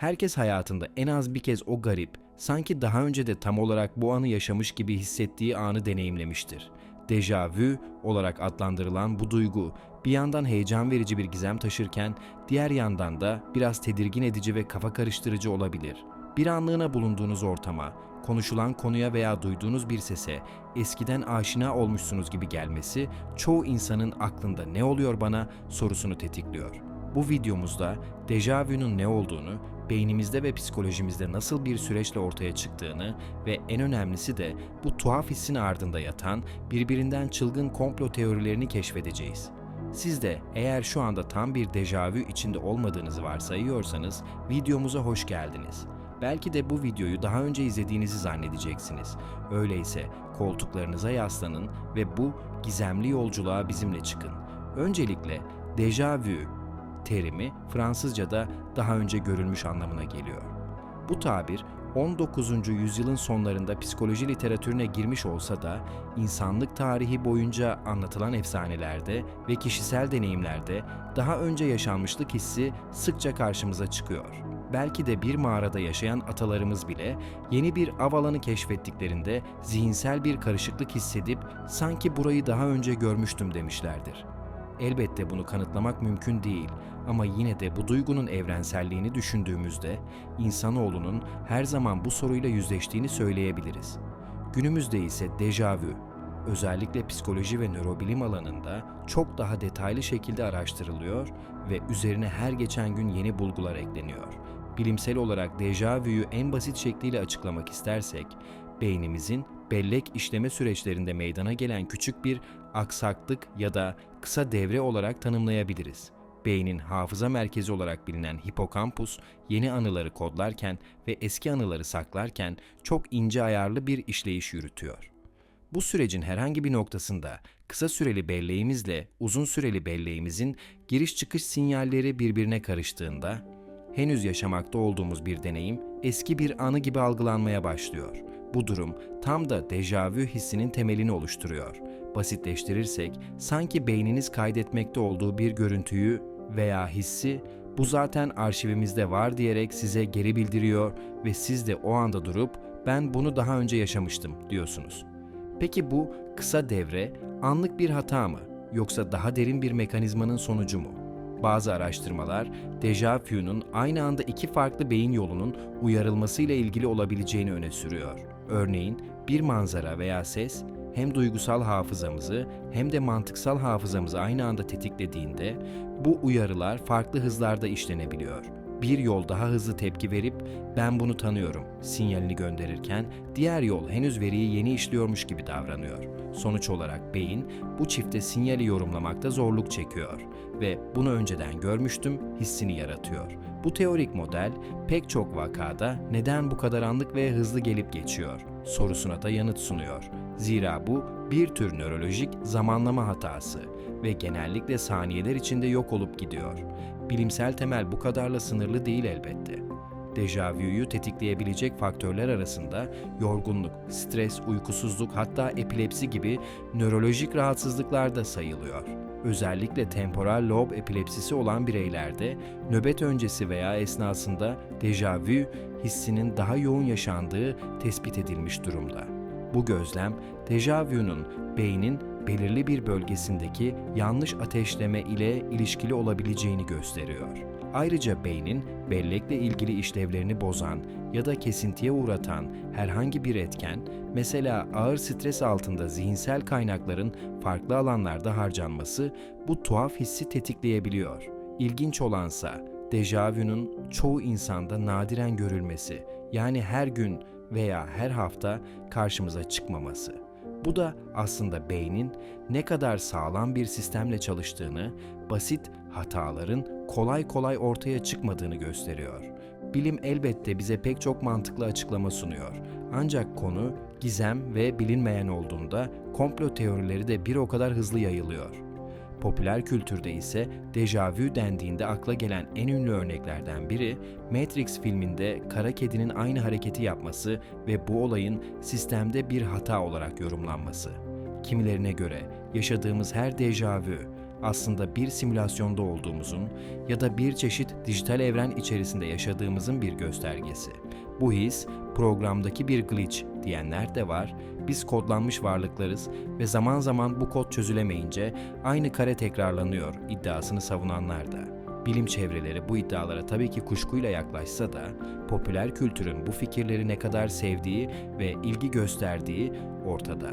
Herkes hayatında en az bir kez o garip, sanki daha önce de tam olarak bu anı yaşamış gibi hissettiği anı deneyimlemiştir. Deja vu olarak adlandırılan bu duygu bir yandan heyecan verici bir gizem taşırken diğer yandan da biraz tedirgin edici ve kafa karıştırıcı olabilir. Bir anlığına bulunduğunuz ortama, konuşulan konuya veya duyduğunuz bir sese eskiden aşina olmuşsunuz gibi gelmesi çoğu insanın aklında ne oluyor bana sorusunu tetikliyor. Bu videomuzda dejavu'nun ne olduğunu, beynimizde ve psikolojimizde nasıl bir süreçle ortaya çıktığını ve en önemlisi de bu tuhaf hissin ardında yatan birbirinden çılgın komplo teorilerini keşfedeceğiz. Siz de eğer şu anda tam bir dejavu içinde olmadığınızı varsayıyorsanız videomuza hoş geldiniz. Belki de bu videoyu daha önce izlediğinizi zannedeceksiniz. Öyleyse koltuklarınıza yaslanın ve bu gizemli yolculuğa bizimle çıkın. Öncelikle dejavu terimi Fransızca'da daha önce görülmüş anlamına geliyor. Bu tabir 19. yüzyılın sonlarında psikoloji literatürüne girmiş olsa da insanlık tarihi boyunca anlatılan efsanelerde ve kişisel deneyimlerde daha önce yaşanmışlık hissi sıkça karşımıza çıkıyor. Belki de bir mağarada yaşayan atalarımız bile yeni bir av alanı keşfettiklerinde zihinsel bir karışıklık hissedip sanki burayı daha önce görmüştüm demişlerdir. Elbette bunu kanıtlamak mümkün değil ama yine de bu duygunun evrenselliğini düşündüğümüzde insanoğlunun her zaman bu soruyla yüzleştiğini söyleyebiliriz. Günümüzde ise dejavu, özellikle psikoloji ve nörobilim alanında çok daha detaylı şekilde araştırılıyor ve üzerine her geçen gün yeni bulgular ekleniyor. Bilimsel olarak dejavuyu en basit şekliyle açıklamak istersek, beynimizin bellek işleme süreçlerinde meydana gelen küçük bir aksaklık ya da kısa devre olarak tanımlayabiliriz. Beynin hafıza merkezi olarak bilinen hipokampus yeni anıları kodlarken ve eski anıları saklarken çok ince ayarlı bir işleyiş yürütüyor. Bu sürecin herhangi bir noktasında kısa süreli belleğimizle uzun süreli belleğimizin giriş çıkış sinyalleri birbirine karıştığında henüz yaşamakta olduğumuz bir deneyim eski bir anı gibi algılanmaya başlıyor. Bu durum tam da dejavu hissinin temelini oluşturuyor. Basitleştirirsek sanki beyniniz kaydetmekte olduğu bir görüntüyü veya hissi bu zaten arşivimizde var diyerek size geri bildiriyor ve siz de o anda durup ben bunu daha önce yaşamıştım diyorsunuz. Peki bu kısa devre anlık bir hata mı yoksa daha derin bir mekanizmanın sonucu mu? Bazı araştırmalar dejavu'nun aynı anda iki farklı beyin yolunun uyarılmasıyla ilgili olabileceğini öne sürüyor. Örneğin bir manzara veya ses hem duygusal hafızamızı hem de mantıksal hafızamızı aynı anda tetiklediğinde bu uyarılar farklı hızlarda işlenebiliyor. Bir yol daha hızlı tepki verip ben bunu tanıyorum sinyalini gönderirken diğer yol henüz veriyi yeni işliyormuş gibi davranıyor. Sonuç olarak beyin bu çifte sinyali yorumlamakta zorluk çekiyor ve bunu önceden görmüştüm hissini yaratıyor. Bu teorik model pek çok vakada neden bu kadar anlık ve hızlı gelip geçiyor sorusuna da yanıt sunuyor. Zira bu bir tür nörolojik zamanlama hatası ve genellikle saniyeler içinde yok olup gidiyor. Bilimsel temel bu kadarla sınırlı değil elbette. Dejavuyu tetikleyebilecek faktörler arasında yorgunluk, stres, uykusuzluk hatta epilepsi gibi nörolojik rahatsızlıklar da sayılıyor. Özellikle temporal lob epilepsisi olan bireylerde nöbet öncesi veya esnasında dejavu hissinin daha yoğun yaşandığı tespit edilmiş durumda. Bu gözlem dejavunun beynin belirli bir bölgesindeki yanlış ateşleme ile ilişkili olabileceğini gösteriyor. Ayrıca beynin bellekle ilgili işlevlerini bozan ya da kesintiye uğratan herhangi bir etken, mesela ağır stres altında zihinsel kaynakların farklı alanlarda harcanması bu tuhaf hissi tetikleyebiliyor. İlginç olansa dejavunun çoğu insanda nadiren görülmesi, yani her gün veya her hafta karşımıza çıkmaması. Bu da aslında beynin ne kadar sağlam bir sistemle çalıştığını, basit hataların kolay kolay ortaya çıkmadığını gösteriyor. Bilim elbette bize pek çok mantıklı açıklama sunuyor. Ancak konu gizem ve bilinmeyen olduğunda komplo teorileri de bir o kadar hızlı yayılıyor. Popüler kültürde ise dejavu dendiğinde akla gelen en ünlü örneklerden biri Matrix filminde kara kedinin aynı hareketi yapması ve bu olayın sistemde bir hata olarak yorumlanması. Kimilerine göre yaşadığımız her dejavu aslında bir simülasyonda olduğumuzun ya da bir çeşit dijital evren içerisinde yaşadığımızın bir göstergesi. Bu his programdaki bir glitch diyenler de var. Biz kodlanmış varlıklarız ve zaman zaman bu kod çözülemeyince aynı kare tekrarlanıyor iddiasını savunanlar da. Bilim çevreleri bu iddialara tabii ki kuşkuyla yaklaşsa da popüler kültürün bu fikirleri ne kadar sevdiği ve ilgi gösterdiği ortada.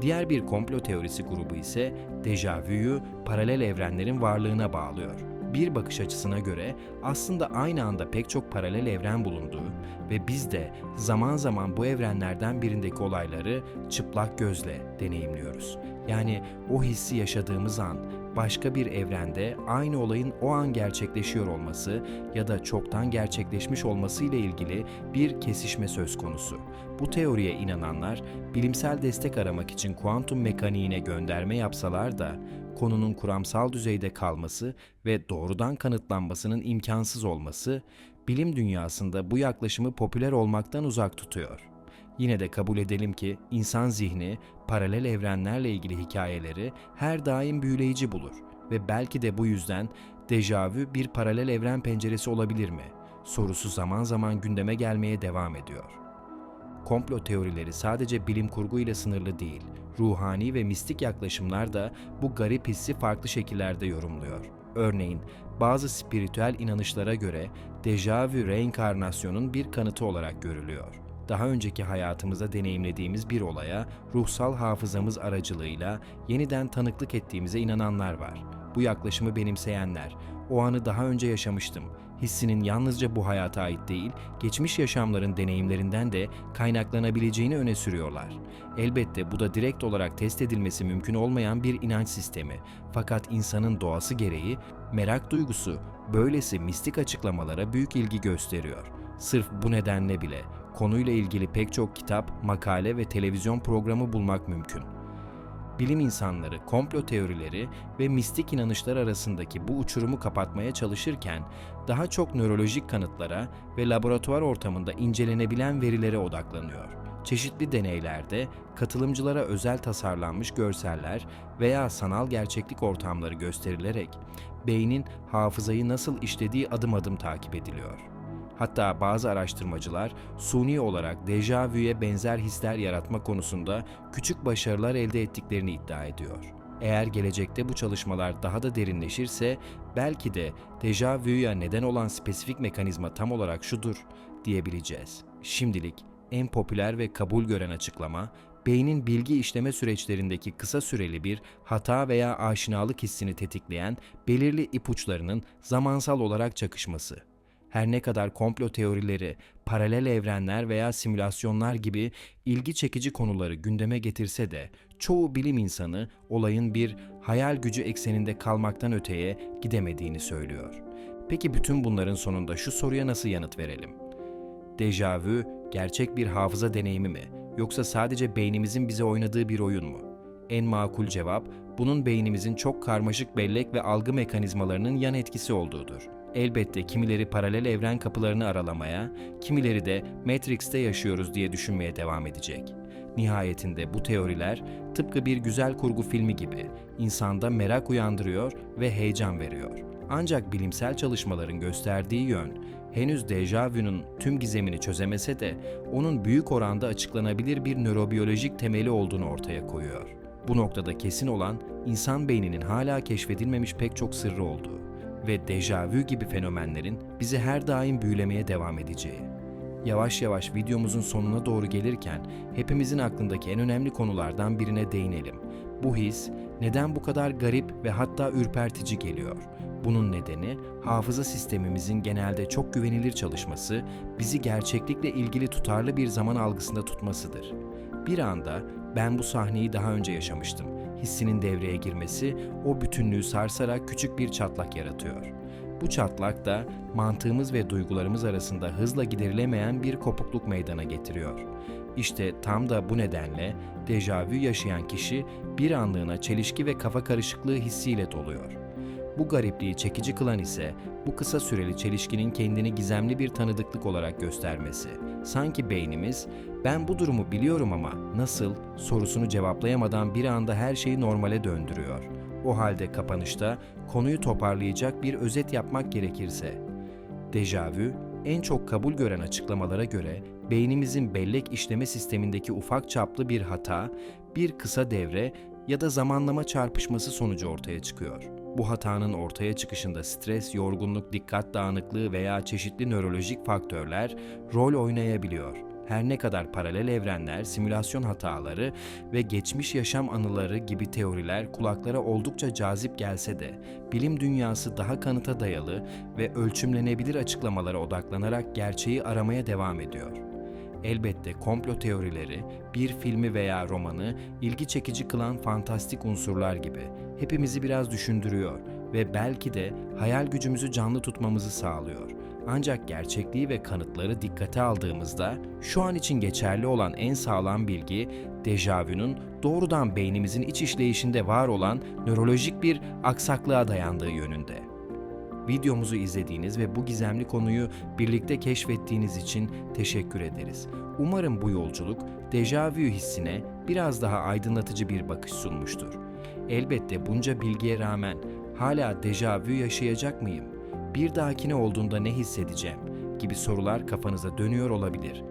Diğer bir komplo teorisi grubu ise dejavuyu paralel evrenlerin varlığına bağlıyor. Bir bakış açısına göre aslında aynı anda pek çok paralel evren bulunduğu ve biz de zaman zaman bu evrenlerden birindeki olayları çıplak gözle deneyimliyoruz. Yani o hissi yaşadığımız an başka bir evrende aynı olayın o an gerçekleşiyor olması ya da çoktan gerçekleşmiş olması ile ilgili bir kesişme söz konusu. Bu teoriye inananlar bilimsel destek aramak için kuantum mekaniğine gönderme yapsalar da konunun kuramsal düzeyde kalması ve doğrudan kanıtlanmasının imkansız olması bilim dünyasında bu yaklaşımı popüler olmaktan uzak tutuyor. Yine de kabul edelim ki insan zihni paralel evrenlerle ilgili hikayeleri her daim büyüleyici bulur ve belki de bu yüzden dejavü bir paralel evren penceresi olabilir mi? Sorusu zaman zaman gündeme gelmeye devam ediyor. Komplo teorileri sadece bilim kurgu ile sınırlı değil, ruhani ve mistik yaklaşımlar da bu garip hissi farklı şekillerde yorumluyor. Örneğin bazı spiritüel inanışlara göre dejavü reenkarnasyonun bir kanıtı olarak görülüyor daha önceki hayatımızda deneyimlediğimiz bir olaya ruhsal hafızamız aracılığıyla yeniden tanıklık ettiğimize inananlar var. Bu yaklaşımı benimseyenler, o anı daha önce yaşamıştım. Hissinin yalnızca bu hayata ait değil, geçmiş yaşamların deneyimlerinden de kaynaklanabileceğini öne sürüyorlar. Elbette bu da direkt olarak test edilmesi mümkün olmayan bir inanç sistemi. Fakat insanın doğası gereği merak duygusu böylesi mistik açıklamalara büyük ilgi gösteriyor. Sırf bu nedenle bile konuyla ilgili pek çok kitap, makale ve televizyon programı bulmak mümkün. Bilim insanları komplo teorileri ve mistik inanışlar arasındaki bu uçurumu kapatmaya çalışırken daha çok nörolojik kanıtlara ve laboratuvar ortamında incelenebilen verilere odaklanıyor. Çeşitli deneylerde katılımcılara özel tasarlanmış görseller veya sanal gerçeklik ortamları gösterilerek beynin hafızayı nasıl işlediği adım adım takip ediliyor. Hatta bazı araştırmacılar suni olarak dejavüye benzer hisler yaratma konusunda küçük başarılar elde ettiklerini iddia ediyor. Eğer gelecekte bu çalışmalar daha da derinleşirse belki de dejavüya neden olan spesifik mekanizma tam olarak şudur diyebileceğiz. Şimdilik en popüler ve kabul gören açıklama beynin bilgi işleme süreçlerindeki kısa süreli bir hata veya aşinalık hissini tetikleyen belirli ipuçlarının zamansal olarak çakışması her ne kadar komplo teorileri, paralel evrenler veya simülasyonlar gibi ilgi çekici konuları gündeme getirse de çoğu bilim insanı olayın bir hayal gücü ekseninde kalmaktan öteye gidemediğini söylüyor. Peki bütün bunların sonunda şu soruya nasıl yanıt verelim? Dejavü gerçek bir hafıza deneyimi mi yoksa sadece beynimizin bize oynadığı bir oyun mu? En makul cevap bunun beynimizin çok karmaşık bellek ve algı mekanizmalarının yan etkisi olduğudur. Elbette kimileri paralel evren kapılarını aralamaya, kimileri de Matrix'te yaşıyoruz diye düşünmeye devam edecek. Nihayetinde bu teoriler tıpkı bir güzel kurgu filmi gibi insanda merak uyandırıyor ve heyecan veriyor. Ancak bilimsel çalışmaların gösterdiği yön henüz dejavünün tüm gizemini çözemese de onun büyük oranda açıklanabilir bir nörobiyolojik temeli olduğunu ortaya koyuyor. Bu noktada kesin olan insan beyninin hala keşfedilmemiş pek çok sırrı olduğu ve dejavü gibi fenomenlerin bizi her daim büyülemeye devam edeceği. Yavaş yavaş videomuzun sonuna doğru gelirken hepimizin aklındaki en önemli konulardan birine değinelim. Bu his neden bu kadar garip ve hatta ürpertici geliyor? Bunun nedeni hafıza sistemimizin genelde çok güvenilir çalışması, bizi gerçeklikle ilgili tutarlı bir zaman algısında tutmasıdır. Bir anda ben bu sahneyi daha önce yaşamıştım hissinin devreye girmesi o bütünlüğü sarsarak küçük bir çatlak yaratıyor. Bu çatlak da mantığımız ve duygularımız arasında hızla giderilemeyen bir kopukluk meydana getiriyor. İşte tam da bu nedenle dejavü yaşayan kişi bir anlığına çelişki ve kafa karışıklığı hissiyle doluyor. Bu garipliği çekici kılan ise bu kısa süreli çelişkinin kendini gizemli bir tanıdıklık olarak göstermesi. Sanki beynimiz ben bu durumu biliyorum ama nasıl sorusunu cevaplayamadan bir anda her şeyi normale döndürüyor. O halde kapanışta konuyu toparlayacak bir özet yapmak gerekirse, Dejavü, en çok kabul gören açıklamalara göre beynimizin bellek işleme sistemindeki ufak çaplı bir hata, bir kısa devre ya da zamanlama çarpışması sonucu ortaya çıkıyor. Bu hatanın ortaya çıkışında stres, yorgunluk, dikkat dağınıklığı veya çeşitli nörolojik faktörler rol oynayabiliyor. Her ne kadar paralel evrenler, simülasyon hataları ve geçmiş yaşam anıları gibi teoriler kulaklara oldukça cazip gelse de, bilim dünyası daha kanıta dayalı ve ölçümlenebilir açıklamalara odaklanarak gerçeği aramaya devam ediyor. Elbette komplo teorileri, bir filmi veya romanı ilgi çekici kılan fantastik unsurlar gibi hepimizi biraz düşündürüyor ve belki de hayal gücümüzü canlı tutmamızı sağlıyor. Ancak gerçekliği ve kanıtları dikkate aldığımızda şu an için geçerli olan en sağlam bilgi dejavünün doğrudan beynimizin iç işleyişinde var olan nörolojik bir aksaklığa dayandığı yönünde. Videomuzu izlediğiniz ve bu gizemli konuyu birlikte keşfettiğiniz için teşekkür ederiz. Umarım bu yolculuk dejavü hissine biraz daha aydınlatıcı bir bakış sunmuştur. Elbette bunca bilgiye rağmen hala dejavü yaşayacak mıyım? Bir dahakine olduğunda ne hissedeceğim? gibi sorular kafanıza dönüyor olabilir.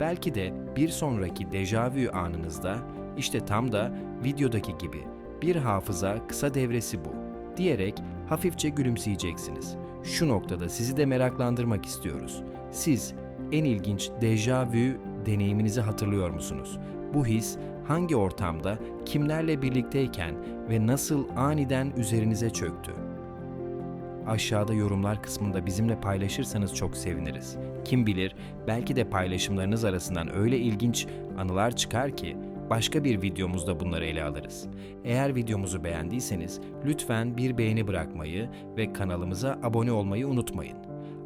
Belki de bir sonraki dejavü anınızda işte tam da videodaki gibi bir hafıza kısa devresi bu diyerek hafifçe gülümseyeceksiniz. Şu noktada sizi de meraklandırmak istiyoruz. Siz en ilginç dejavü deneyiminizi hatırlıyor musunuz? Bu his hangi ortamda, kimlerle birlikteyken ve nasıl aniden üzerinize çöktü? Aşağıda yorumlar kısmında bizimle paylaşırsanız çok seviniriz. Kim bilir belki de paylaşımlarınız arasından öyle ilginç anılar çıkar ki başka bir videomuzda bunları ele alırız. Eğer videomuzu beğendiyseniz lütfen bir beğeni bırakmayı ve kanalımıza abone olmayı unutmayın.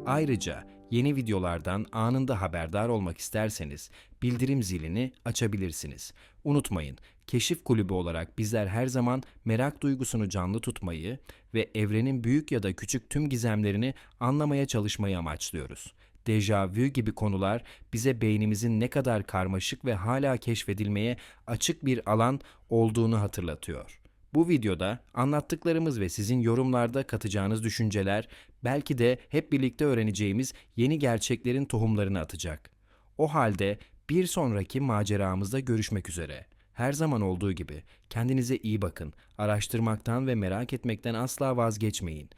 Ayrıca yeni videolardan anında haberdar olmak isterseniz bildirim zilini açabilirsiniz. Unutmayın, Keşif Kulübü olarak bizler her zaman merak duygusunu canlı tutmayı ve evrenin büyük ya da küçük tüm gizemlerini anlamaya çalışmayı amaçlıyoruz. Dejavü gibi konular bize beynimizin ne kadar karmaşık ve hala keşfedilmeye açık bir alan olduğunu hatırlatıyor. Bu videoda anlattıklarımız ve sizin yorumlarda katacağınız düşünceler belki de hep birlikte öğreneceğimiz yeni gerçeklerin tohumlarını atacak. O halde bir sonraki maceramızda görüşmek üzere. Her zaman olduğu gibi kendinize iyi bakın, araştırmaktan ve merak etmekten asla vazgeçmeyin.